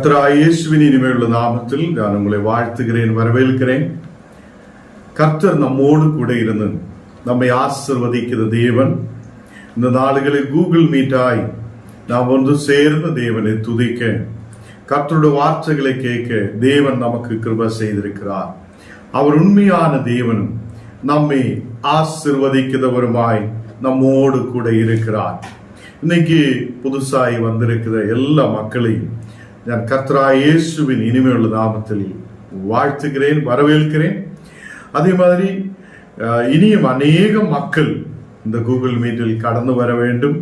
கர்த்தராய் இயேசுவின் இனிமையுள்ள நாமத்தில் நான் உங்களை வாழ்த்துகிறேன் வரவேற்கிறேன். கர்த்தர் நம்மோடு கூட இருந்து நம்மை ஆசிர்வதிக்கிற தேவன். இந்த நாடுகளில் கூகுள் மீட்டாய் நாம் ஒன்று சேர்ந்த தேவனை துதிக்க கர்த்தருடைய வார்த்தைகளை கேட்க தேவன் நமக்கு கிருப செய்திருக்கிறார். அவர் உண்மையான தேவனும் நம்மை ஆசிர்வதிக்கிறவருமாய் நம்மோடு கூட இருக்கிறார். இன்னைக்கு புதுசாய் வந்திருக்கிற எல்லா மக்களையும் நான் கத்ரா இயேசுவின் இனிமையுள்ள நாமத்தில் வாழ்த்துகிறேன் வரவேற்கிறேன். அதே மாதிரி இனியும் அநேக மக்கள் இந்த கூகுள் மீட்டில் கடந்து வர வேண்டும்.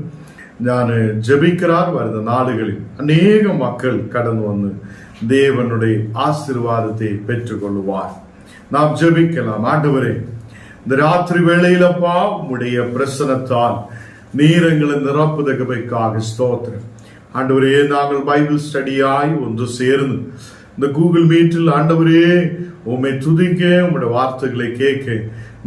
நான் ஜபிக்கிறார் வருத நாடுகளில் அநேக மக்கள் கடந்து வந்து தேவனுடைய ஆசிர்வாதத்தை பெற்றுக்கொள்வார். நாம் ஜபிக்கலாம். ஆண்டவரே இந்த ராத்திரி வேளையிலப்பா உம்முடைய பிரசனத்தால் நீரங்களை நிரப்புதகவைக்காக ஸ்தோத்திரம். ஆண்டவரே நாங்கள் பைபிள் ஸ்டடியாய் ஒன்று சேர்ந்து இந்த கூகுள் மீட்டில் ஆண்டவரே உண்மை துதிக்க உங்களுடைய வார்த்தைகளை கேட்க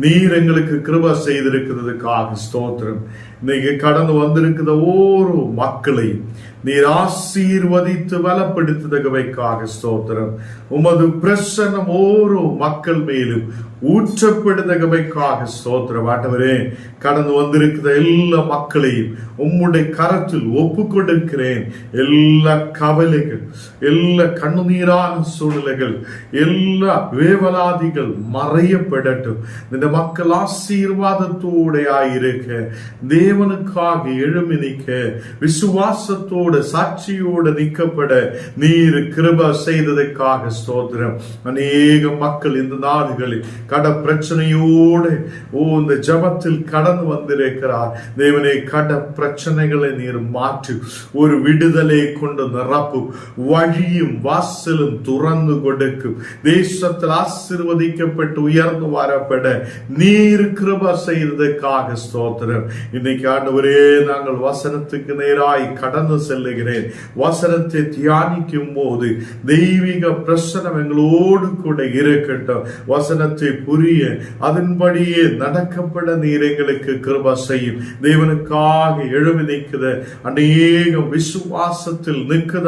நீர் எங்களுக்கு கிருப செய்திருக்கிறதுக்காக ஸ்தோத்திரம். இன்னைக்கு கடந்து வந்திருக்கிற ஒரு மக்களையும் நீர் ஆசீர்வதித்து பலப்படுத்துதகவைக்காக ஸ்தோத்திரம். உமது பிரசனம் ஓரோ மக்கள் மேலும் ஊற்றப்படுதகவைக்காக ஸ்தோத்திரம். ஆண்டவரே கடந்து வந்திருக்கிற எல்லா மக்களையும் உம்முடைய கரத்தில் ஒப்பு கொடுக்கிறேன் எல்லா கவலைகள் எல்லா கண்ணுநீரான சூழ்நிலைகள் எல்லா வேவலாதிகள் மறையப்படட்டும். இந்த மக்கள் ஆசீர்வாதத்தோடையாயிருக்க இருக்க தேவனுக்காக எழுமி நிற்க சாட்சியோட நிற்கப்பட நீர் கிருப செய்ததற்காக ஸ்தோத்திரம். அநேக மக்கள் இந்த நாடுகளில் கட பிரச்சனையோடு ஓ இந்த ஜபத்தில் கடந்து வந்திருக்கிறார். தேவனே கட பிரச்சனைகளை நீர் மாற்றி ஒரு விடுதலை கொண்டு நிரப்பும் வழியும் வாசலும் துறந்து கொடுக்கும் தேசத்தில் ஆசிர்வதிக்கப்பட்டு உயர்ந்து வரப்பட நீர் கிருப செய்ததற்காக ஸ்தோத்திரம். இன்னைக்கு ஆண்டு ஒரே நாங்கள் வசனத்துக்கு நேராய் கடந்து செல்ல செல்லுகிறேன். வசனத்தை தியானிக்கும் போது தெய்வீக பிரசனம் எங்களோடு கூட இருக்கட்டும். வசனத்தை புரிய அதன்படியே நடக்கப்பட நீர் எங்களுக்கு கிருப செய்யும். தேவனுக்காக எழுமி நிற்கிற அநேக விசுவாசத்தில் நிற்கிற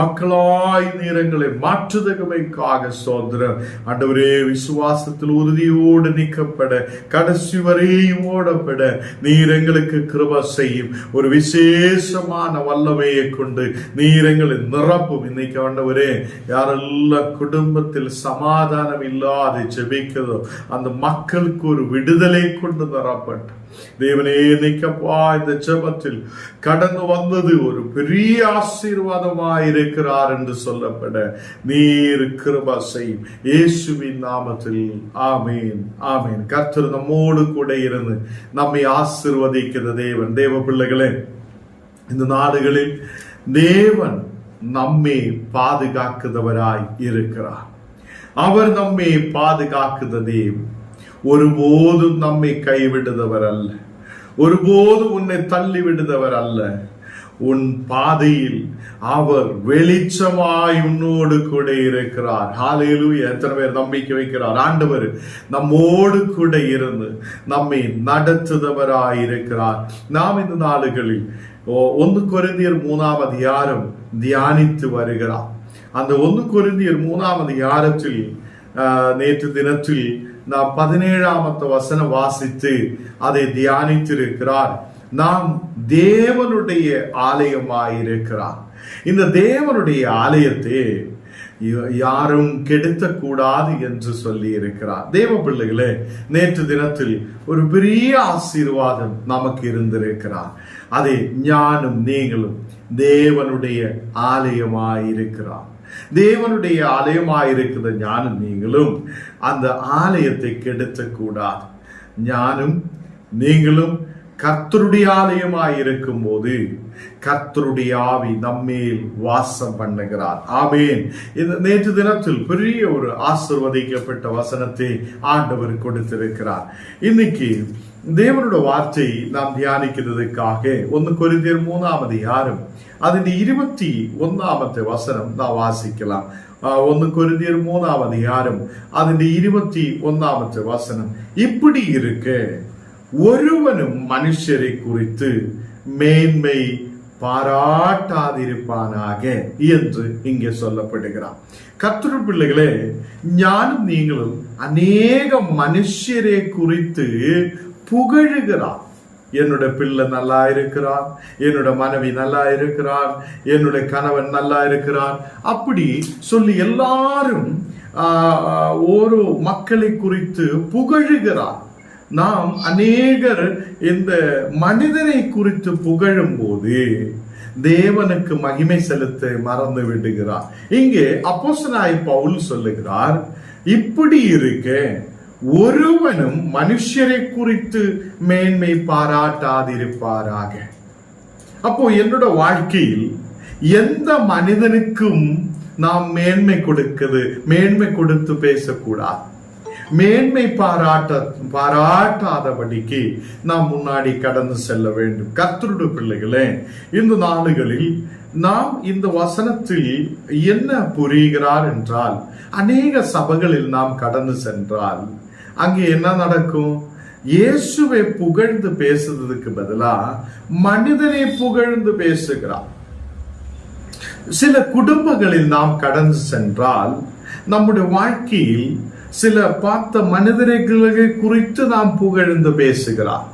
மக்களாய் நீரங்களை மாற்றுதகமைக்காக சோதரம் அண்டவரே விசுவாசத்தில் உறுதியோடு நிற்கப்பட கடைசி வரையும் ஓடப்பட நீர் எங்களுக்கு கிருப செய்யும். ஒரு விசேஷமான வல்லமை கொண்டு நீர் எங்களை நிரப்பும். இன்னைக்கு ஆண்டவரே யாரெல்லாம் குடும்பத்தில் சமாதானம் இல்லாத ஜெபிக்கிறதோ அந்த மக்களுக்கு ஒரு விடுதலை கொண்டு நிரப்பட்டும் தேவனே நிக்கப்பா இந்த ஜெபத்தில் கடந்து வந்தது ஒரு பெரிய ஆசீர்வாதமாய் இருக்கிறார் என்று சொல்லப்பட. நீர் கிருபா செய்யும். இயேசுவின் நாமத்தில். ஆமேன். ஆமேன். கர்த்தர் நம்மோடு கூட இருந்து நம்மை ஆசீர்வதிக்கிற தேவன். தேவ பிள்ளைகளே இந்த நாடுகளில் தேவன் நம்மை பாதுகாக்கிறவராய் இருக்கிறார். அவர் நம்மை பாதுகாக்குத தேவன். ஒருபோதும் நம்மை கைவிடுதவர் அல்ல ஒருபோதும் உன்னை தள்ளி விடுதவர் அல்ல உன் பாதையில் அவர் வெளிச்சமாய் உன்னோடு கூட இருக்கிறார். ஹாலேலூயா எத்தனை பேர் நம்பிக்கை வைக்கிறார்? ஆண்டவர் நம்மோடு கூட இருந்து நம்மை நடத்துதவராய் இருக்கிறார். நாம் இந்த நாடுகளில் ஓ- ஒன்று கொரிந்தியர் மூணாவது யாரும் தியானித்து வருகிறார். அந்த ஒன்று கொரிந்தியர் மூணாம் அதிகாரத்தில் நேற்று தினத்தில் நாம் பதினேழாமத்த வசனம் வாசித்து அதை தியானித்திருக்கிறார். நாம் தேவனுடைய ஆலயமாயிருக்கிறார். இந்த தேவனுடைய ஆலயத்தை யாரும் கெடுத்தக்கூடாது என்று சொல்லி இருக்கிறார். தேவ பிள்ளைகளே நேற்று தினத்தில் ஒரு பெரிய ஆசீர்வாதம் நமக்கு இருந்திருக்கிறார். அதை ஞானும் நீங்களும் தேவனுடைய ஆலயமாயிருக்கிறார். தேவனுடைய ஆலயமாயிருக்கிற ஞானும் நீங்களும் அந்த ஆலயத்தை கெடுத்தக்கூடாது ஞானும் நீங்களும் கர்த்தருடைய ஆலயமாய் இருக்கும் போது கர்த்தருடைய ஆவி நம்மேல் வாசம் பண்ணுகிறார். ஆமேன். இந்த நேற்று தினத்தில் பெரிய ஒரு ஆசிர்வதிக்கப்பட்ட வசனத்தை ஆண்டவர் கொடுத்திருக்கிறார். இன்னைக்கு தேவனோட வார்த்தை நாம் தியானிக்கிறதுக்காக ஒன்று குறிந்தர் மூணாவது அதிகாரம் அதில் இருபத்தி ஒன்னாமത്തെ வசனம் நான் வாசிக்கலாம். ஒன்னு കൊരുതിയർ மூணாவது അധികാരം அதன் இருபத்தி ഒന്നാമത്തെ வசனம் இப்படி இருக்கு ஒருவனும் மனுஷரை குறித்து மேன்மை பாராட்டாதிருப்பானாக என்று இங்கே சொல்லப்படுகிறான். கத்திர பிள்ளைகளே ஞானம் நீங்களும் அநேக மனுஷரை குறித்து புகழுகிறார். என்னோட பிள்ளை நல்லா இருக்கிறான் என்னோட மனைவி நல்லா இருக்கிறான் என்னோட கணவன் நல்லா இருக்கிறான். அப்படி சொல்லி எல்லாரும் ஒரு மக்களை குறித்து புகழுகிறான் நாம் அநேகர் இந்த மனிதனை குறித்து புகழும் போது தேவனுக்கு மகிமை செலுத்த மறந்து விடுகிறார். இங்கே அப்போசனாய் பவுல் சொல்லுகிறார் இப்படி இருக்க ஒருவனும் மனுஷரை குறித்து மேன்மை பாராட்டாதிருப்பாராக. அப்போ என்னோட வாழ்க்கையில் எந்த மனிதனுக்கும் நாம் மேன்மை கொடுக்குது மேன்மை கொடுத்து பேசக்கூடாது. மேன்மை பாராட்ட பாராட்டாதபடிக்கு நாம் முன்னாடி கடந்து செல்ல வேண்டும். கத்திருடு பிள்ளைகளே இந்த நாடுகளில் நாம் இந்த வசனத்தில் என்ன புரிகிறார் என்றால் அநேக சபைகளில் நாம் கடந்து சென்றால் அங்கே என்ன நடக்கும்? இயேசுவை புகழ்ந்து பேசுறதுக்கு பதிலா மனிதனை புகழ்ந்து பேசுகிறார். சில குடும்பங்களில் நாம் கடந்து சென்றால் நம்முடைய வாழ்க்கையில் சில பார்த்த மனிதர்களை குறித்து நாம் புகழ்ந்து பேசுகிறார்.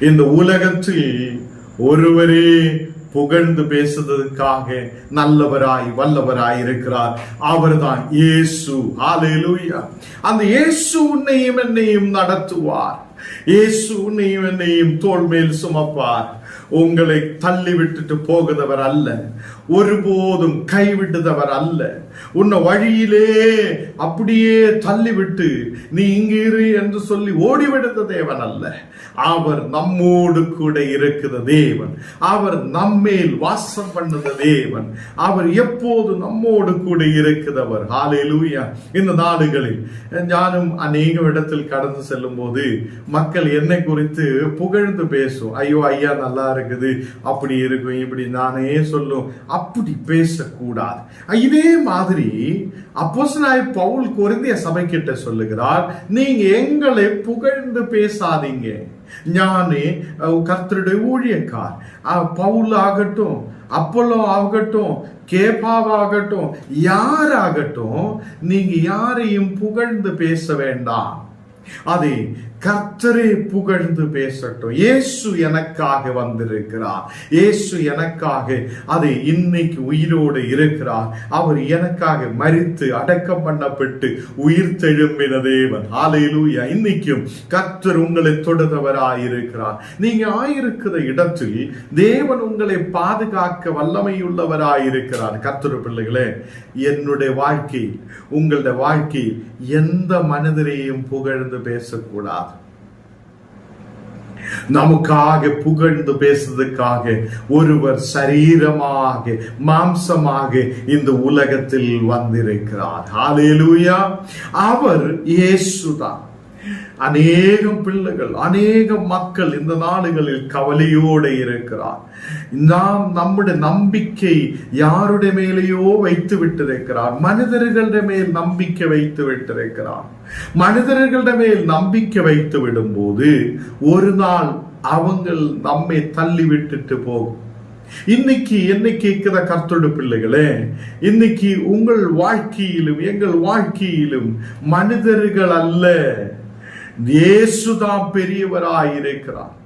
இந்த உலகத்தில் ஒருவரே புகழ்ந்து பேசுவதற்காக நல்லவராய் வல்லவராய் இருக்கிறார். அவர்தான் இயேசு. ஹalleluya. அந்த இயேசு உன்னையும் என்னையும் நடத்துவார். இயேசு உன்னையும் என்னையும் தோல் மேல் சுமப்பார். உங்களை தள்ளி விட்டுட்டு போகுதவர் அல்ல. ஒருபோதும் கைவிடுதவர் அல்ல. உன்னை வழியிலே அப்படியே தள்ளிவிட்டு நீ இங்கு இரு என்று சொல்லி ஓடிவிடுத்த தேவன் அல்ல. அவர் நம்மோடு கூட இருக்கிற தேவன். அவர் நம்மேல் வாசம் பண்ணுத தேவன். அவர் எப்போது நம்மோடு கூட இருக்கிறவர். ஹாலேலூயா இந்த நாடுகளில் ஞானும் அநேக இடத்தில் கடந்து செல்லும் போது மக்கள் என்னை குறித்து புகழ்ந்து பேசும். ஐயோ ஐயா நல்லா இருக்குது. அப்படி இருக்கும் இப்படி நானே சொல்லும். அப்படி பேசக்கூடாது. இதே மாதிரி அப்போஸ்தலனாய் பவுல் கொரிந்திய சபை கிட்ட சொல்லுகிறார் நீங்க எங்களை புகழ்ந்து பேசாதீங்க. ஞானே கர்த்தருடைய ஊழியக்கார். பவுல் ஆகட்டும் அப்போலோ ஆகட்டும் கேபாவாகட்டும் யாராகட்டும் நீங்க யாரையும் புகழ்ந்து பேச வேண்டாம். அதை கர்த்தரே புகழ்ந்து பேசட்டும். இயேசு எனக்காக வந்திருக்கிறார். இயேசு எனக்காக அதை இன்னைக்கு உயிரோடு இருக்கிறார். அவர் எனக்காக மறித்து அடக்கம் பண்ணப்பட்டு உயிர் தெழும்பின தேவன். ஆலையிலூயா இன்னைக்கும் கர்த்தர் உங்களை தொடுதவராய் இருக்கிறார். நீங்க ஆயிருக்கிற இடத்தில் தேவன் உங்களை பாதுகாக்க வல்லமையுள்ளவராய் இருக்கிறார். கர்த்தர் பிள்ளைகளே என்னுடைய வாழ்க்கை உங்களுடைய வாழ்க்கை எந்த மனிதரையும் புகழ்ந்து பேசக்கூடாது. நமக்காக புகழ்ந்து பேசுவதற்காக ஒருவர் சரீரமாக மாம்சமாக இந்த உலகத்தில் வந்திருக்கிறார். அவர் இயேசுதான். அநேகம் பிள்ளைகள் அநேக மக்கள் இந்த நாடுகளில் கவலையோடு இருக்கிறார். நாம் நம்முடைய நம்பிக்கை யாருடைய மேலேயோ வைத்து விட்டிருக்கிறார்? மனிதர்களுடைய மேல் நம்பிக்கை வைத்து விட்டிருக்கிறார். மனிதர்களிட மேல் நம்பிக்கை வைத்து விடும்போது ஒரு நாள் அவங்கள் நம்மை தள்ளி விட்டுட்டு போகும். இன்னைக்கு என்னை கேட்கிற கர்த்தருடைய பிள்ளைகளே இன்னைக்கு உங்கள் வாழ்க்கையிலும் எங்கள் வாழ்க்கையிலும் மனிதர்கள் அல்ல. இயேசுதான் பெரியவராய் இருக்கிறார்.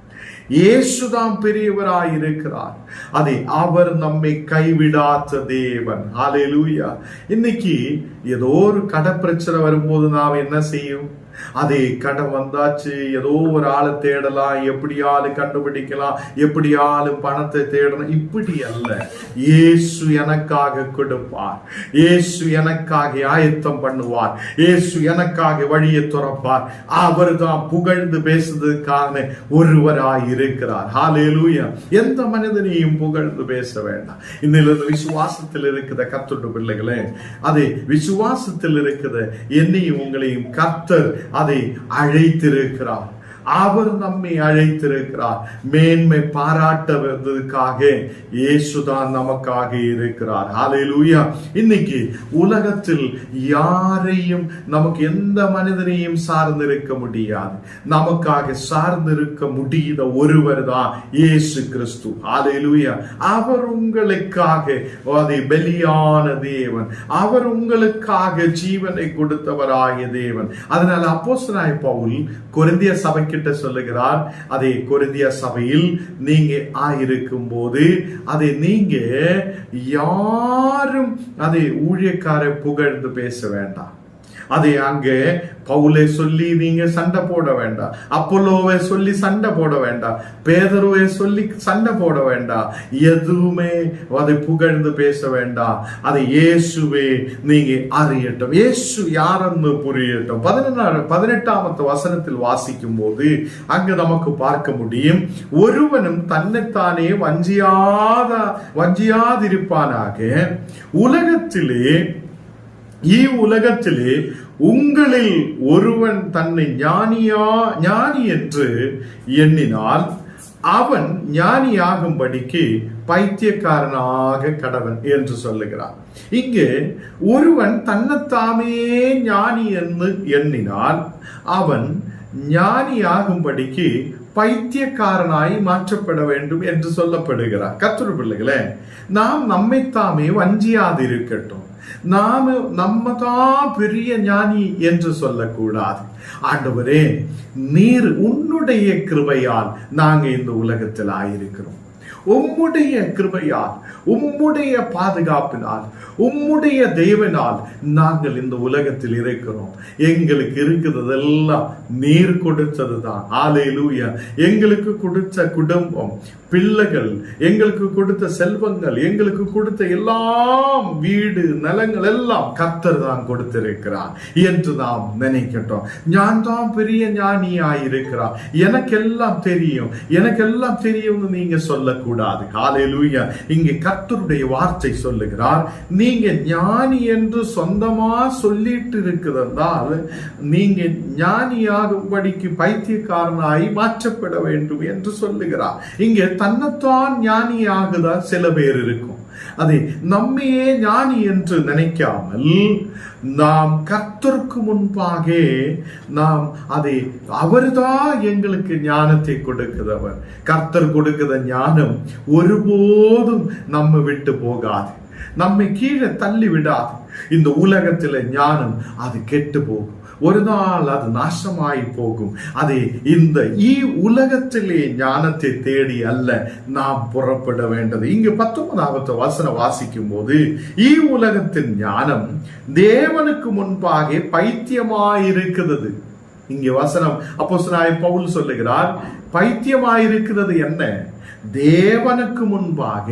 இயேசுதான் பெரியவராய் இருக்கிறார். அதை அவர் நம்மை கைவிடாத தேவன். ஹalleluya இன்னைக்கு ஏதோ ஒரு கடை பிரச்சனை வரும்போது நாம் என்ன செய்யும்? அதே கடன் வந்தாச்சு. ஏதோ ஒரு ஆளை தேடலாம். எப்படியாலும் கண்டுபிடிக்கலாம். எப்படியாலும் பணத்தை தேடலாம் இப்படி அல்ல. இயேசு எனக்காக கொடுப்பார். இயேசு எனக்காக ஆயத்தம் பண்ணுவார். இயேசு எனக்காக வழியை துறப்பார். அவர் தான் புகழ்ந்து பேசுறதுக்கான ஒருவராய் இருக்கிறார். ஹாலேலூயா எந்த மனிதனையும் புகழ்ந்து பேச வேண்டாம். இன்னிலிருந்து விசுவாசத்தில் இருக்கிற கத்துட்டு பிள்ளைகளே அதே விசுவாசத்தில் இருக்கிற என்னையும் உங்களையும் கத்தர் அதை அழைத்திருக்கிறார். அவர் நம்மை அழைத்திருக்கிறார். மேன்மை பாராட்டுவதற்காக இயேசுதான் நமக்காக இருக்கிறார். ஹalleluya இன்னைக்கு உலகத்தில் யாரையும் நமக்கு எந்த மனிதனையும் சார்ந்திருக்க முடியாது. நமக்காக சார்ந்திருக்க முடியாத ஒருவர் தான் இயேசு கிறிஸ்து. ஹalleluya அவர் உங்களுக்காக அதை பலியான தேவன். அவர் உங்களுக்காக ஜீவனை கொடுத்தவராகிய தேவன். அதனால அப்போஸ்தலனாய் பவுல் கொரிந்திய கிட்ட சொல்லுகிறார் அதை கொரிந்திய சபையில் நீங்க ஆயிருக்கும் போது அதை நீங்க யாரும் அதை ஊழியக்கார புகழ்ந்து பேச வேண்டாம். அதை அங்கே பவுலை சொல்லி நீங்க சண்டை போட வேண்டாம். அப்போலோவை சொல்லி சண்டை போட வேண்டாம். பேதருவை சொல்லி சண்டை போட வேண்டாம். எதுவுமே அதை புகழ்ந்து பேச வேண்டாம். அதை இயேசுவே நீங்க அறியட்டும். இயேசு யாரென்னு புரியட்டும். பதினெட்டு பதினெட்டாமத்து வசனத்தில் வாசிக்கும் போது அங்கு நமக்கு பார்க்க முடியும் ஒருவனும் தன்னைத்தானே வஞ்சியாத வஞ்சியாதிருப்பானாக. உலகத்திலே இவ்வுலகத்திலே உங்களில் ஒருவன் தன்னை ஞானியா ஞானி என்று எண்ணினால் அவன் ஞானியாகும்படிக்கு பைத்தியக்காரனாக கடவன் என்று சொல்லுகிறான். இங்கு ஒருவன் தன்னைத்தாமே ஞானி என்று எண்ணினால் அவன் ஞானியாகும்படிக்கு பைத்தியக்காரனாய் மாற்றப்பட வேண்டும் என்று சொல்லப்படுகிறார். கத்துரு பிள்ளைகளே நாம் நம்மைத்தாமே வஞ்சியாது இருக்கட்டும் நாம நம்ம தான் பெரிய ஞானி என்று சொல்லக்கூடாது. ஆண்டவரே நீர் உன்னுடைய கிருபையால் நாங்க இந்த உலகத்தில் ஆயிருக்கிறோம். உம்முடைய கிருபையால் உம்முடைய பாதுகாப்பினால் உம்முடைய தெய்வனால் நாங்கள் இந்த உலகத்தில் இருக்கிறோம். எங்களுக்கு இருக்கிறதெல்லாம் நீர் கொடுத்தது தான் ஆலையிலூயா எங்களுக்கு கொடுத்த குடும்பம் பிள்ளைகள் எங்களுக்கு கொடுத்த செல்வங்கள் எங்களுக்கு கொடுத்த எல்லாம் வீடு நிலங்கள் எல்லாம் கத்தர் தான் கொடுத்திருக்கிறார் என்று நாம் நினைக்கட்டும். ஞான் தான் பெரிய ஞானியாயிருக்கிறார் எனக்கெல்லாம் தெரியும். எனக்கெல்லாம் தெரியும்னு நீங்க சொல்லக்கூடாது. ஹalleluya இங்கே கத்தருடைய வார்த்தை சொல்லுகிறார். நீங்க ஞானி என்று சொந்தமா சொல்லிட்டு இருக்கிறதால் நீங்க ஞானியாகும்படிக்கு பைத்தியக்காரனாய் மாற்றப்பட வேண்டும் என்று சொல்லுகிறார். இங்கே தன்னைத்தான் ஞானியாகுதா? சில பேர் இருக்கும். அதை நம்மையே ஞானி என்று நினைக்காமல் நாம் கர்த்தருக்கு முன்பாக நாம் அதை அவர்தான் எங்களுக்கு ஞானத்தை கொடுக்கிறவர். கர்த்தர் கொடுக்கிற ஞானம் ஒருபோதும் நம்ம விட்டு போகாது. நம்மை கீழே தள்ளி விடாது. இந்த உலகத்தில் ஞானம் அது கெட்டு போகும். ஒரு நாள் அது நாசமாய் போகும். அது இந்த ஈ உலகத்திலே ஞானத்தை தேடி அல்ல நாம் புறப்பட வேண்டது. இங்கு பத்தொன்பதாவது வசனம் வாசிக்கும் போது ஈ உலகத்தின் ஞானம் தேவனுக்கு முன்பாக பைத்தியமாயிருக்கிறது. இங்கே வசனம் அப்போ பவுல் சொல்லுகிறார் பைத்தியமாயிருக்கிறது என்ன? தேவனுக்கு முன்பாக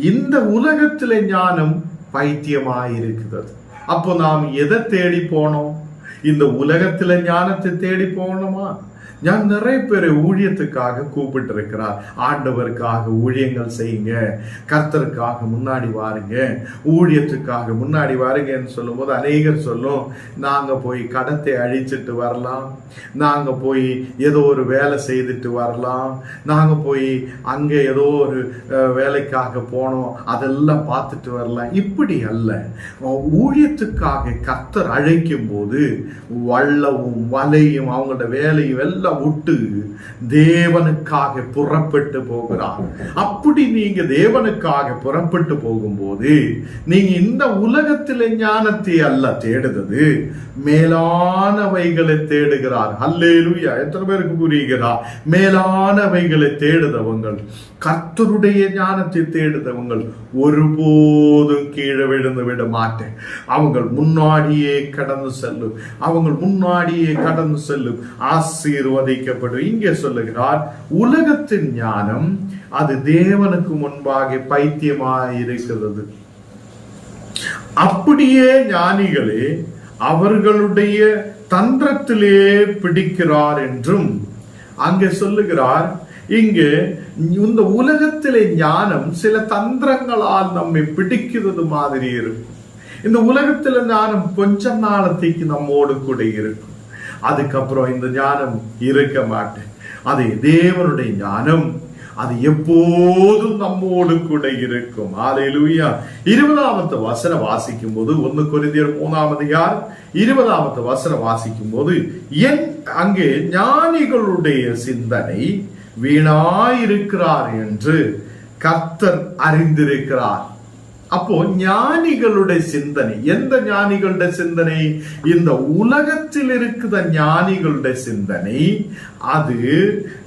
இந்த உலகத்திலே ஞானம் பைத்தியமாயிருக்கிறது. அப்போ நாம் எதை தேடி போனோம்? இந்த உலகத்துல ஞானத்தை தேடி போகணுமா நான் நிறைய பேரை ஊழியத்துக்காக கூப்பிட்டு இருக்கிறார் ஆண்டவருக்காக ஊழியங்கள் செய்யுங்க. கர்த்தருக்காக முன்னாடி வாருங்க. ஊழியத்துக்காக முன்னாடி வாருங்கன்னு சொல்லும்போது அநேகர் சொல்லும் நாங்கள் போய் கடத்தை அழிச்சிட்டு வரலாம். நாங்கள் போய் ஏதோ ஒரு வேலை செய்துட்டு வரலாம். நாங்கள் போய் அங்கே ஏதோ ஒரு வேலைக்காக போனோம். அதெல்லாம் பார்த்துட்டு வரலாம். இப்படி அல்ல. ஊழியத்துக்காக கர்த்தர் அழைக்கும் போது வள்ளவும் வலையும் அவங்களோட வேலையும் எல்லாம் விட்டு தேவனுக்காக புறப்பட்டு போகிறார். அப்படி நீங்க தேவனுக்காக புறப்பட்டு போகும்போது நீங்க இந்த உலகத்தில ஞானத்தை அல்ல தேடுறது மேலானவைகளை தேடுகிறார். அல்லேலூயா எத்தனை பேருக்கு புரிகிறா மேலானவைகளை தேடுதவங்கள் கர்த்தருடைய ஞானத்தை தேடுதவங்கள் ஒருபோதும் கீழே விழுந்து விட மாட்டேன். அவங்க முன்னாடியே கடந்து செல்லும். அவங்க முன்னாடியே கடந்து செல்லும். ஆசீர்வதிக்கப்படும் இங்கே சொல்லுகிறார் உலகத்தின் ஞானம் அது தேவனுக்கு முன்பாக பைத்தியமாயிருக்கிறது. அப்படியே ஞானிகளே அவர்களுடைய தந்திரத்திலே பிடிக்கிறார் என்றும் அங்கே சொல்லுகிறார் இங்கு இந்த உலகத்திலே ஞானம் சில தந்திரங்களால் நம்மை பிடிக்கிறது மாதிரி இருக்கும் இந்த உலகத்துல ஞானம் கொஞ்ச நாளத்தைக்கு நம்மோடு கூட இருக்கும் அதுக்கப்புறம் இந்த ஞானம் இருக்க மாட்டேன். அது தேவனுடைய ஞானம் அது எப்போதும் நம்மோடு கூட இருக்கும். ஆலையிலுயா இருபதாமத்து வசனம் வாசிக்கும் போது ஒன்னு குறைந்தர் மூணாவது யார் இருபதாமத்து வசனம் வாசிக்கும் போது என் அங்கே ஞானிகளுடைய சிந்தனை வீணாயிருக்கிறார் என்று கர்த்தர் அறிந்திருக்கிறார். அப்போ ஞானிகளுடைய சிந்தனை. எந்த ஞானிகளுடைய சிந்தனை? இந்த உலகத்தில் இருக்கிற ஞானிகளுடைய சிந்தனை அது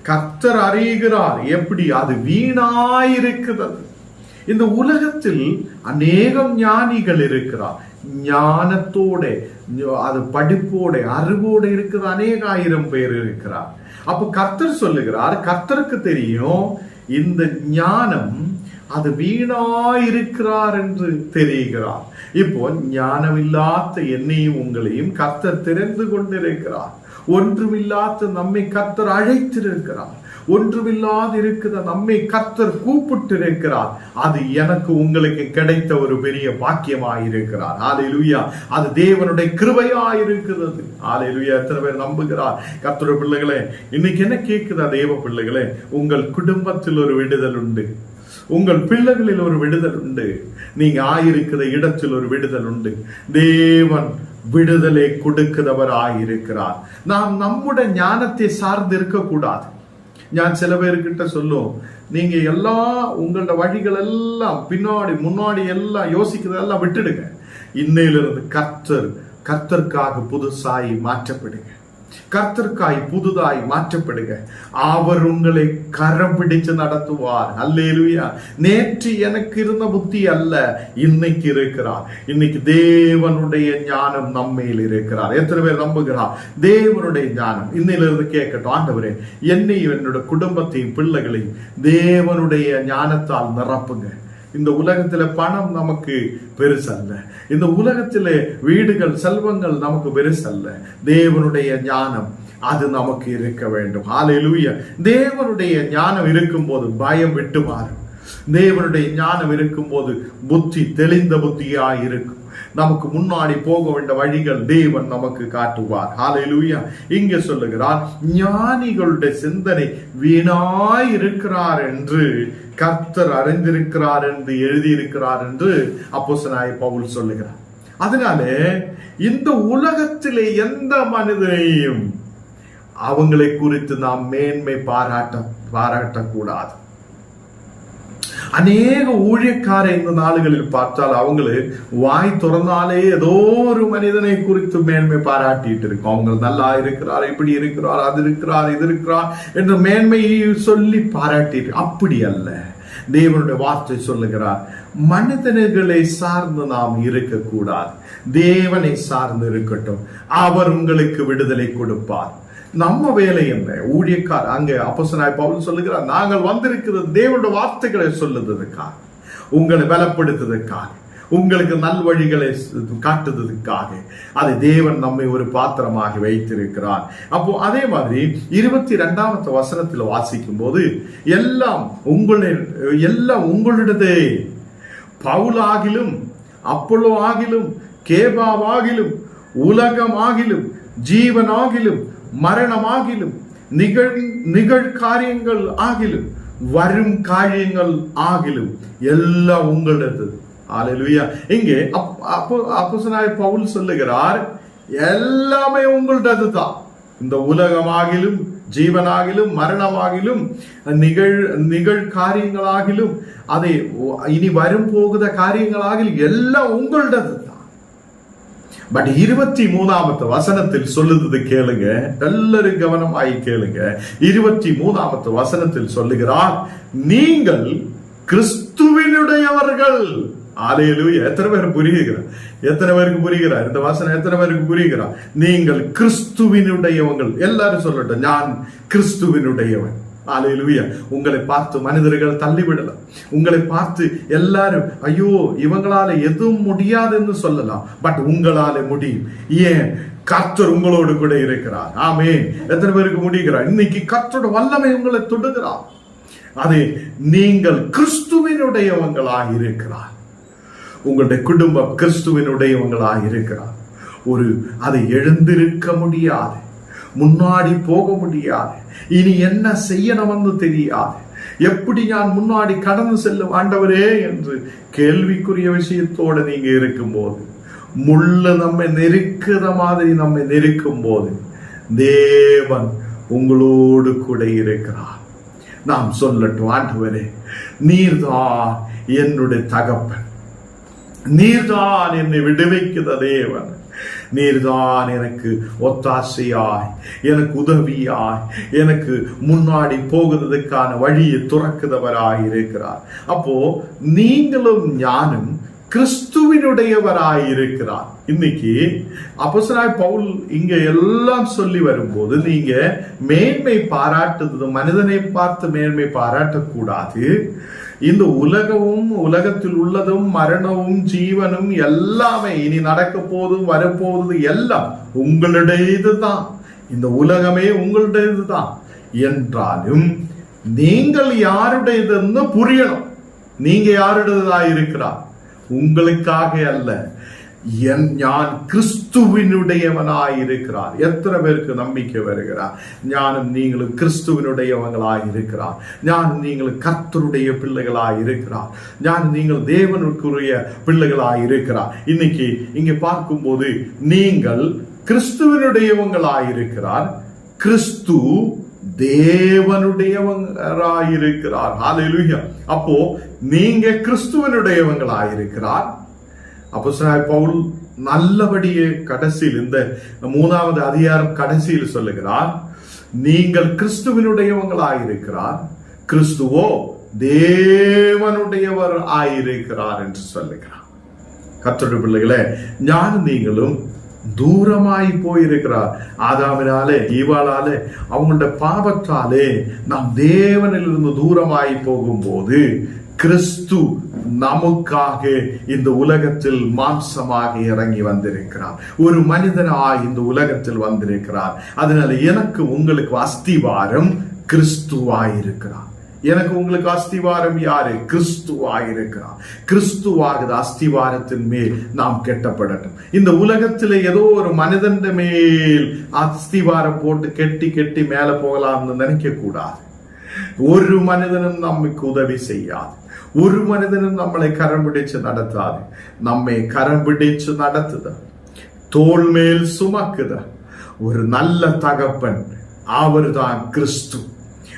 கர்த்தர் அறிகிறார். எப்படி? அது வீணாயிருக்கிறது. இந்த உலகத்தில் அநேகம் ஞானிகள் இருக்கிறார். ஞானத்தோட அது படிப்போட அறிவோட இருக்கிற அநேக ஆயிரம் பேர் இருக்கிறார். அப்போ கர்த்தர் சொல்லுகிறார் கர்த்தருக்கு தெரியும் இந்த ஞானம் அது வீணாயிருக்கிறார் என்று தெரிகிறார். இப்போ ஞானமில்லாத என்னையும் உங்களையும் கத்தர் தெரிந்து கொண்டிருக்கிறார். ஒன்றுமில்லாத நம்மை கத்தர் அழைத்திருக்கிறார். ஒன்றுமில்லாது இருக்கிற நம்மை கத்தர் கூப்பிட்டு இருக்கிறார் அது எனக்கு உங்களுக்கு கிடைத்த ஒரு பெரிய பாக்கியமாய் இருக்கிறார் ஆலையிலுயா அது தேவனுடைய கிருபையா இருக்கிறது ஆலையிலுயா எத்தனை பேர் நம்புகிறார்? கர்த்தருடைய பிள்ளைகளே இன்னைக்கு என்ன கேட்குதா தேவ பிள்ளைகளே? உங்கள் குடும்பத்தில் ஒரு விடுதல் உண்டு. உங்கள் பிள்ளைகளில் ஒரு விடுதல் உண்டு. நீங்க ஆயிருக்கிற இடத்தில் ஒரு விடுதல் உண்டு. தேவன் விடுதலை கொடுக்கிறவர் ஆயிருக்கிறார் நாம் நம்முடைய ஞானத்தை சார்ந்து இருக்கக்கூடாது. நான் சில பேர்கிட்ட சொல்லும் நீங்க எல்லா உங்களோட வழிகள் எல்லாம் பின்னாடி முன்னாடி எல்லாம் யோசிக்கிறதெல்லாம் விட்டுடுங்க இன்னையிலிருந்து கர்த்தர் கர்த்தருக்காக புதுசாகி மாற்றப்படுங்க கர்த்தர்க்காய் புதுதாய் மாற்றப்படுக. அவர் உங்களை கரம் பிடிச்சு நடத்துவார். அல்லேலுயா. நேற்று எனக்கு இருந்த புத்தி அல்ல இன்னைக்கு இருக்கிறார். இன்னைக்கு தேவனுடைய ஞானம் நம்மையில் இருக்கிறார். எத்தனை பேர் நம்புகிறார்? தேவனுடைய ஞானம். இன்னையிலிருந்து கேட்கட்டும். ஆண்டவரே என்னையும் என்னோட குடும்பத்தையும் பிள்ளைகளையும் தேவனுடைய ஞானத்தால் நிரப்புங்க. இந்த உலகத்துல பணம் நமக்கு பெருசல்ல. இந்த உலகத்திலே வீடுகள் செல்வங்கள் நமக்கு பெருசல்ல. தேவனுடைய ஞானம் அது நமக்கு இருக்க வேண்டும். ஆலையிலூய தேவனுடைய ஞானம் இருக்கும் போது பயம் விட்டு மாறும். தேவனுடைய ஞானம் இருக்கும்போது புத்தி தெளிந்த புத்தியா இருக்கும். நமக்கு முன்னாடி போக வேண்ட வழிகள் தேவன் நமக்கு காட்டுவார். ஹாலையிலூயா இங்க சொல்லுகிறார் ஞானிகளுடைய சிந்தனை வீணாய் இருக்கிறார் என்று கர்த்தர் அறிந்திருக்கிறார் என்று எழுதியிருக்கிறார் என்று அப்போசனாய் பவுல் சொல்லுகிறார். அதனால இந்த உலகத்திலே எந்த மனிதனையும் அவங்களை குறித்து நாம் மேன்மை பாராட்ட பாராட்டக்கூடாது. அநேக ஊழியக்கார இந்த நாடுகளில் பார்த்தால் அவங்களு வாய் திறந்தாலே ஏதோ ஒரு மனிதனை குறித்து மேன்மை பாராட்டிட்டு இருக்கோம். அவங்க நல்லா இருக்கிறார் இப்படி இருக்கிறார் அது இருக்கிறார் இது இருக்கிறார் என்று மேன்மையை சொல்லி பாராட்டிட்டு அப்படி அல்ல. தேவனுடைய வார்த்தை சொல்லுகிறார் மனிதர்களை சார்ந்து நாம் இருக்கக்கூடாது. தேவனை சார்ந்து இருக்கட்டும். அவர் உங்களுக்கு விடுதலை கொடுப்பார். நம்ம வேலை என்ன? ஊழியக்கார் அங்கே அப்பசனாய் பவுல் சொல்லுகிறார் நாங்கள் வந்திருக்கிறது தேவனுடைய வார்த்தைகளை சொல்லுறதுக்காக உங்களை பலப்படுத்துறதுக்காக உங்களுக்கு நல்வழிகளை காட்டுறதுக்காக அது தேவன் நம்மை ஒரு பாத்திரமாக வைத்திருக்கிறார். அப்போ அதே மாதிரி இருபத்தி ரெண்டாவது வசனத்தில் வாசிக்கும் போது எல்லாம் உங்களை எல்லாம் உங்களுடையது. பவுலாகிலும் அப்பொழு ஆகிலும் கேபாவாகிலும் உலகமாகிலும் ஜீவனாகிலும் மரணமாகிலும் நிகழ் நிகழ்காரியங்கள் ஆகிலும் வரும் காரியங்கள் ஆகிலும் எல்லாம் உங்களது. ஆலையா இங்கே அப்போ அப்போசனாய் பவுல் சொல்லுகிறார் எல்லாமே உங்களது தான் இந்த உலகமாகிலும் ஜீவனாகிலும் மரணமாகிலும் நிகழ் நிகழ் காரியங்களாகிலும் அதை இனி வரும் போகுத காரியங்களாகிலும் எல்லாம் உங்களது பட் இருபத்தி மூணாமத்து வசனத்தில் சொல்லுறது கேளுங்க. எல்லாரும் கவனமாய் கேளுங்க. இருபத்தி மூணாமத்து வசனத்தில் சொல்லுகிறார் நீங்கள் கிறிஸ்துவினுடையவர்கள். ஆலையிலும் எத்தனை பேர் புரியுகிறார் எத்தனை பேருக்கு புரிகிறார் இந்த வசனம் எத்தனை பேருக்கு புரிகிறார் நீங்கள் கிறிஸ்துவினுடையவங்கள். எல்லாரும் சொல்லட்டும் நான் கிறிஸ்துவினுடையவன். ஆலையிலுயா உங்களை பார்த்து மனிதர்கள் தள்ளிவிடலாம் உங்களை பார்த்து எல்லாரும் ஐயோ இவங்களால எதுவும் முடியாதுன்னு சொல்லலாம். பட் உங்களால முடியும். ஏன்? கர்த்தர் உங்களோடு கூட இருக்கிறார். ஆமே எத்தனை பேருக்கு முடிகிறார் இன்னைக்கு கர்த்தரோட வல்லமை உங்களை தொடுகிறார். அது நீங்கள் கிறிஸ்துவினுடையவங்களாக இருக்கிறார். உங்களுடைய குடும்பம் கிறிஸ்துவினுடையவங்களாக இருக்கிறார். ஒரு அதை எழுந்திருக்க முடியாது. முன்னாடி போக முடியாது. இனி என்ன செய்யணும்னு தெரியாது. எப்படி நான் முன்னாடி கடந்து செல்லும் ஆண்டவரே என்று கேள்விக்குரிய விஷயத்தோட நீங்க இருக்கும்போது முள்ள நம்மை நெருக்கிற மாதிரி நம்மை நெருக்கும் போது தேவன் உங்களோடு கூட இருக்கிறார். நாம் சொல்லட்டும் ஆண்டவரே நீர்தான் என்னுடைய தகப்பன். நீர்தான் என்னை விடுவிக்கிற தேவன். நீர்தான் எனக்கு ஒத்தாசையாய் எனக்கு உதவியாய் எனக்கு முன்னாடி போகிறதுக்கான வழியை துறக்குதவராய் இருக்கிறார். அப்போ நீங்களும் ஞானும் கிறிஸ்துவினுடையவராய் இருக்கிறார். இன்னைக்கு அப்போசனாய் பவுல் இங்க எல்லாம் சொல்லி வரும்போது நீங்க மேன்மை பாராட்டுறது மனிதனை பார்த்து மேன்மை பாராட்டக்கூடாது. இந்த உலகமும் உலகத்தில் உள்ளதும் மரணமும் ஜீவனும் எல்லாமே இனி நடக்க போதும் வரப்போவது எல்லாம் உங்களுடையது தான் இந்த உலகமே உங்களுடையது தான் என்றாலும் நீங்கள் யாருடையதுன்னு புரியணும். நீங்க யாருடையதா இருக்கிறா உங்களுக்காக அல்ல. ஞான் கிறிஸ்துவினுடையவனாய் இருக்கிறார் எத்தனை பேருக்கு நம்பிக்கை வருகிறார்? ஞானம் நீங்களும் கிறிஸ்துவினுடையவங்களாய் இருக்கிறார் ஞானம் நீங்கள் கர்த்தருடைய பிள்ளைகளாய் இருக்கிறார் ஞானம் நீங்கள் தேவனுக்குரிய பிள்ளைகளாய் இருக்கிறார் இன்னைக்கு இங்க பார்க்கும்போது நீங்கள் கிறிஸ்துவனுடையவங்களாய் இருக்கிறார் கிறிஸ்து தேவனுடையவங்களாயிருக்கிறார் அப்போ நீங்க கிறிஸ்துவனுடையவங்களாயிருக்கிறார். அப்போ பவுல் நல்லபடியே கடைசியில் இந்த மூணாவது அதிகாரம் கடைசியில் சொல்லுகிறார் நீங்கள் கிறிஸ்துவனுடையவங்களாயிருக்கிறார் கிறிஸ்துவோ தேவனுடையவர் ஆயிருக்கிறார் என்று சொல்லுகிறார். கத்தோட பிள்ளைகளே ஞான நீங்களும் தூரமாய் போயிருக்கிறார். ஆதாமினாலே ஈவாளாலே அவங்களோட பாவத்தாலே நாம் தேவனிலிருந்து தூரமாய் போகும்போது கிறிஸ்து நமக்காக இந்த உலகத்தில் மாம்சமாக இறங்கி வந்திருக்கிறார். ஒரு மனிதனாய் இந்த உலகத்தில் வந்திருக்கிறார். அதனால எனக்கு உங்களுக்கு அஸ்திவாரம் கிறிஸ்துவாயிருக்கிறார். எனக்கு உங்களுக்கு அஸ்திவாரம் யாரு? கிறிஸ்துவாயிருக்கிறார். கிறிஸ்துவாகுது அஸ்திவாரத்தின் மேல் நாம் கெட்டப்படட்டும். இந்த உலகத்தில் ஏதோ ஒரு மனிதன் மேல் அஸ்திவாரம் போட்டு கெட்டி கெட்டி மேல போகலாம்னு நினைக்க கூடாது ஒரு மனிதனும் நமக்கு உதவி செய்யாது ஒரு மனிதனும் நம்மளை கரம் பிடிச்சு நடத்தாது நம்மை கரம் பிடிச்சு நடத்துத தோல் மேல் சுமக்குத ஒரு நல்ல தகப்பன் அவர்தான் கிறிஸ்து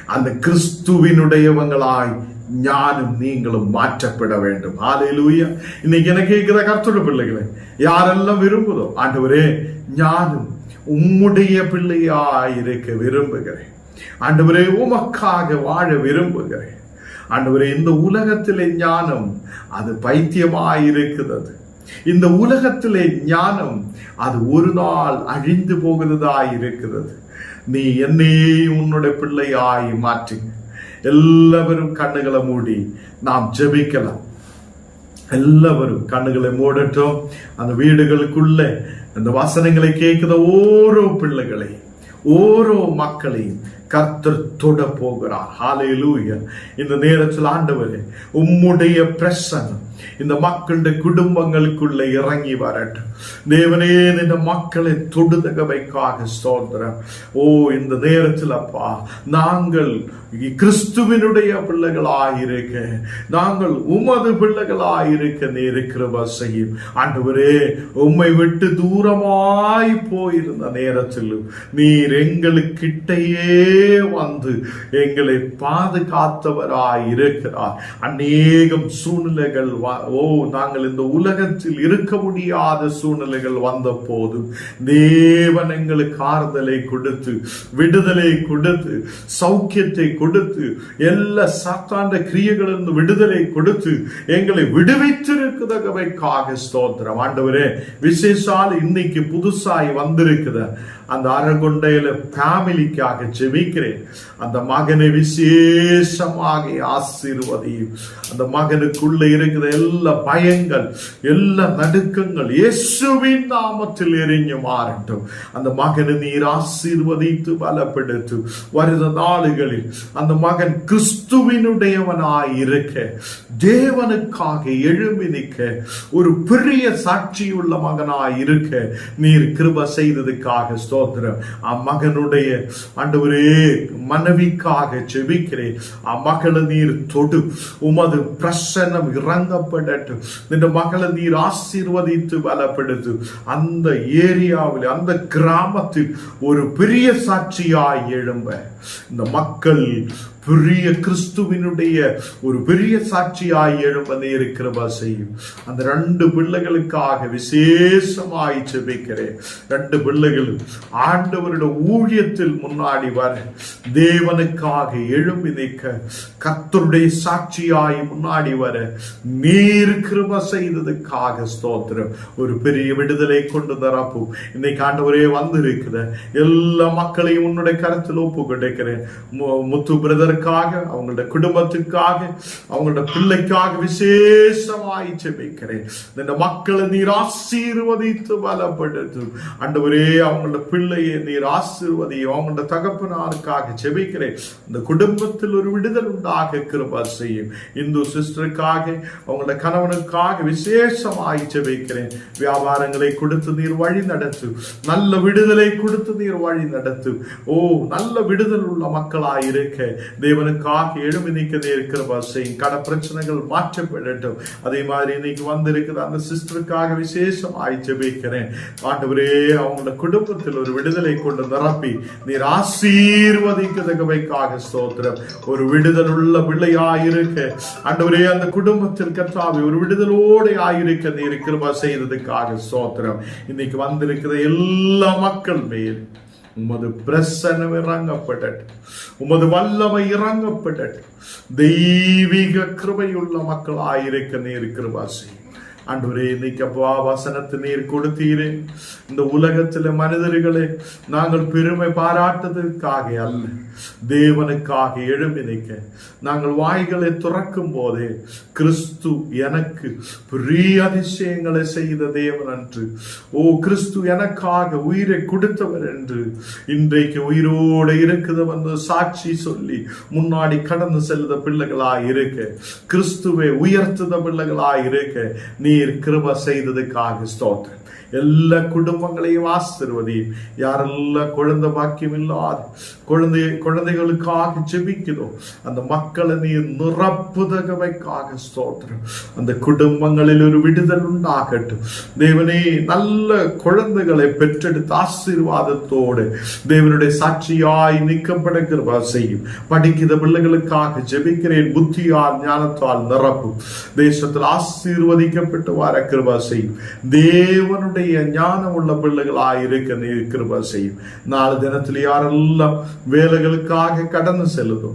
அந்த கிறிஸ்துவினுடையவங்களாய் ஞானும் நீங்களும் மாற்றப்பட வேண்டும் ஆலையிலூயா இன்னைக்கு என்ன கேட்கிற கருத்துள்ள பிள்ளைகளை யாரெல்லாம் விரும்புதோ ஆண்டவரே ஞானும் உம்முடைய பிள்ளையாய் இருக்க விரும்புகிறேன் ஆண்டவரே உமக்காக வாழ விரும்புகிறேன். ஆண்டவரே இந்த உலகத்திலே ஞானம் அது பைத்தியமாயிருக்கிறது. இந்த உலகத்திலே ஞானம் அது ஒரு நாள் அழிந்து போகிறதாய் இருக்கிறது நீ என்னையே உன்னுடைய பிள்ளையாய் மாற்றி. எல்லாவரும் கண்ணுகளை மூடி நாம் ஜெபிக்கலாம். எல்லாவரும் கண்ணுகளை மூடட்டும். அந்த வீடுகளுக்குள்ள அந்த வசனங்களை கேட்கிற ஓரோ பிள்ளைகளை ஓரோ மக்களையும் கர்த்தர் தொட போகிறார் ஹாலையிலூய இந்த நேரத்தில் ஆண்டவரே உம்முடைய பிரசனம் இந்த மக்களுடைய குடும்பங்களுக்குள்ள இறங்கி வரட்டும். தேவனே இந்த மக்களை தொடுதகவைக்காக சோதர ஓ இந்த நேரத்தில் அப்பா நாங்கள் கிறிஸ்துவினுடைய பிள்ளைகளாயிருக்க நாங்கள் உமது பிள்ளைகளாயிருக்க நீர் கிருப செய்யும் ஆண்டவரே உம்மை விட்டு தூரமாய் போயிருந்த நேரத்திலும் நீர் எங்களுக்கிட்டையே வந்து எங்களை பாதுகாத்தவராய் இருக்கிறார் அநேகம் சூழ்நிலைகள் ஓ நாங்கள் இந்த உலகத்தில் இருக்க முடியாத சூழ்நிலைகள் வந்த போதும் தேவன் எங்களுக்கு ஆறுதலை கொடுத்து விடுதலை கொடுத்து சௌக்கியத்தை கொடுத்து எல்லா சாத்தாண்ட கிரியைகளிலிருந்து விடுதலை கொடுத்து எங்களை விடுவித்திருக்குதவைக்காக ஸ்தோத்திரம். ஆண்டவரே விசேஷால் இன்னைக்கு புதுசாய் வந்திருக்குத. அந்த அரகுண்டையில ஃபேமிலிக்காக ஜெபிக்கிறேன். அந்த மகனை விசேஷமாக ஆசீர்வதியும். அந்த மகனுக்குள்ள இருக்கிற எல்லா பயங்கள் எல்லா நடுக்கங்கள் இயேசுவின் நாமத்தில் எரிஞ்சு மாறட்டும். அந்த மகனை நீர் ஆசீர்வதித்து பலப்படுத்து வருத நாளுகளில் அந்த மகன் கிறிஸ்துவினுடையவனாய் இருக்க தேவனுக்காக எழும்பி நிற்க ஒரு பெரிய சாட்சியுள்ள மகனாய் இருக்க நீர் கிருப செய்ததுக்காக ஸ்தோ ஸ்தோத்திரம் அம்மகனுடைய ஆண்டவரே மனைவிக்காக செபிக்கிறேன் அம்மகளை நீர் தொடு உமது பிரசன்னம் இறங்கப்படட்டும். இந்த மகளை நீர் ஆசீர்வதித்து பலப்படுத்து அந்த ஏரியாவில் அந்த கிராமத்தில் ஒரு பெரிய சாட்சியாய் எழும்ப. இந்த மக்கள் பெரிய கிறிஸ்துவினுடைய ஒரு பெரிய சாட்சியாய் எழும்பதே இருக்கிறவா செய்யும். அந்த ரெண்டு பிள்ளைகளுக்காக விசேஷமாய் செபிக்கிறேன் ரெண்டு பிள்ளைகளும் ஆண்டவருடைய ஊழியத்தில் முன்னாடி வர தேவனுக்காக எழும்பி நிற்க கத்தருடைய சாட்சியாய் முன்னாடி வர நீர் கிருப செய்ததுக்காக ஸ்தோத்திரம். ஒரு பெரிய விடுதலை கொண்டு தரப்போம். இன்னைக்கு ஆண்டவரே வந்திருக்கிற எல்லா மக்களையும் உன்னுடைய கருத்தில் ஒப்பு கிடைக்கிறேன் மு- முத்து பிரதருக்காக அவங்களோட குடும்பத்துக்காக அவங்களோட பிள்ளைக்காக விசேஷமாய் செபிக்கிறேன் இந்த மக்களை நீர் ஆசீர்வதித்து பலப்படுத்தும் அண்டவரே அவங்களோட பிள்ளையை நீர் ஆசீர்வதியும் அவங்களோட தகப்பனாருக்காக செபிக்கிறேன் இந்த குடும்பத்தில் ஒரு விடுதல் உண்டாக கிருபா செய்யும். இந்து சிஸ்டருக்காக அவங்களோட கணவனுக்காக விசேஷமாய் செபிக்கிறேன் வியாபாரங்களை கொடுத்து நீர் வழி நடத்து. நல்ல விடுதலை கொடுத்து நீர் வழி நடத்து. ஓ நல்ல விடுதல் உள்ள மக்களாய் இருக்க. தேவனுக்காக எழுமி நிற்க இருக்கிற கிருபா செய்யும் கட பிரச்சனைகள் மாற்றப்படட்டும். அதே மாதிரி இன்னைக்கு வந்திருக்கிற அந்த சிஸ்டருக்காக விசேஷமாய் ஜெபிக்கிறேன். ஆண்டவரே அவங்களோட குடும்பத்தில் ஒரு விடுதலை கொண்டு நிரப்பி நீர் ஆசீர்வதிக்கதகவைக்காக ஸ்தோத்திரம். ஒரு விடுதல் உள்ள பிள்ளையாயிருக்க. ஆண்டவரே அந்த குடும்பத்தில் கற்றாவை ஒரு விடுதலோடு ஆயிருக்க நீர் கிருபா செய்ததுக்காக ஸ்தோத்திரம். இன்னைக்கு வந்திருக்கிற எல்லா மக்கள் மேல் உமது பிரசனம் இறங்கப்படட்டும் உமது வல்லமை இறங்கப்படட்டும் தெய்வீக கிருபையுள்ள மக்களாயிருக்க நீர் கிருபா செய்யும் ஆண்டவரே இன்னைக்கு அப்பா வசனத்தை நீர் கொடுத்தீரே. இந்த உலகத்துல மனிதர்களை நாங்கள் பெருமை பாராட்டுவதற்காக அல்ல. தேவனுக்காக எழும்பி நிற்க. நாங்கள் வாய்களை துறக்கும் போதே கிறிஸ்து எனக்கு பெரிய அதிசயங்களை செய்த தேவன் என்று ஓ கிறிஸ்து எனக்காக உயிரை கொடுத்தவர் என்று இன்றைக்கு உயிரோடு இருக்குது வந்து சாட்சி சொல்லி முன்னாடி கடந்து செல்லுத பிள்ளைகளாய் இருக்க. கிறிஸ்துவை உயர்த்துத பிள்ளைகளாய் இருக்க. நீர் கிருப செய்ததுக்காக ஸ்தோத்திரம். எல்லா குடும்பங்களையும் ஆசிர்வதியும். யாரெல்லாம் குழந்தை பாக்கியம் இல்லாத குழந்தை குழந்தைகளுக்காக ஜெபிக்கிறோம் அந்த மக்களை நீர் நிரப்புதகவைக்காக ஸ்தோத்திரம். அந்த குடும்பங்களில் ஒரு விடுதல் உண்டாகட்டும். தேவனே நல்ல குழந்தைகளை பெற்றெடுத்து ஆசீர்வாதத்தோடு தேவனுடைய சாட்சியாய் நீக்கப்பட கிருபா செய்யும் படிக்கிற பிள்ளைகளுக்காக ஜெபிக்கிறேன். புத்தியால் ஞானத்தால் நிரப்பும். தேசத்தில் ஆசீர்வதிக்கப்பட்டு வர கிருபா செய்யும் தேவனுடைய ஞானம் உள்ள பிள்ளைகளாக இருக்க நீர் கிருபா செய்யும். நாலு தினத்தில் யாரெல்லாம் வேலைகளுக்காக கடந்து செல்லுதோ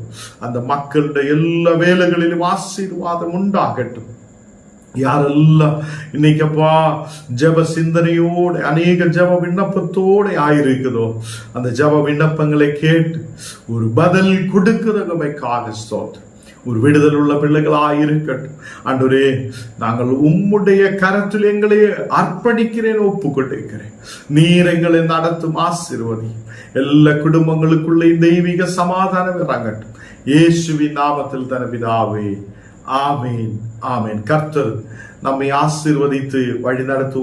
அந்த மக்களுடைய எல்லா வேலைகளிலும் ஆசீர்வாதம் உண்டாகட்டும். யாரெல்லாம் இன்னைக்கப்பா ஜப சிந்தனையோடு அநேக ஜப விண்ணப்பத்தோடு ஆயிருக்குதோ அந்த ஜப விண்ணப்பங்களை கேட்டு ஒரு பதில் கொடுக்கிறவமைக்காக ஸ்தோத்திரம். ஒரு விடுதல் உள்ள பிள்ளைகளாய் இருக்கட்டும் ஆண்டவரே நாங்கள் உம்முடைய கரத்தில் எங்களை அர்ப்பணிக்கிறேன் ஒப்புக்கொண்டிருக்கிறேன். நீர் எங்களை நடத்தும் ஆசீர்வதி. எல்லா குடும்பங்களுக்குள்ளே தெய்வீக சமாதானம் இறங்கட்டும். இயேசுவின் நாமத்தில் தன பிதாவே ஆமேன் ஆமேன். கர்த்தர் நம்மை ஆசிர்வதித்து வழி நடத்துவார்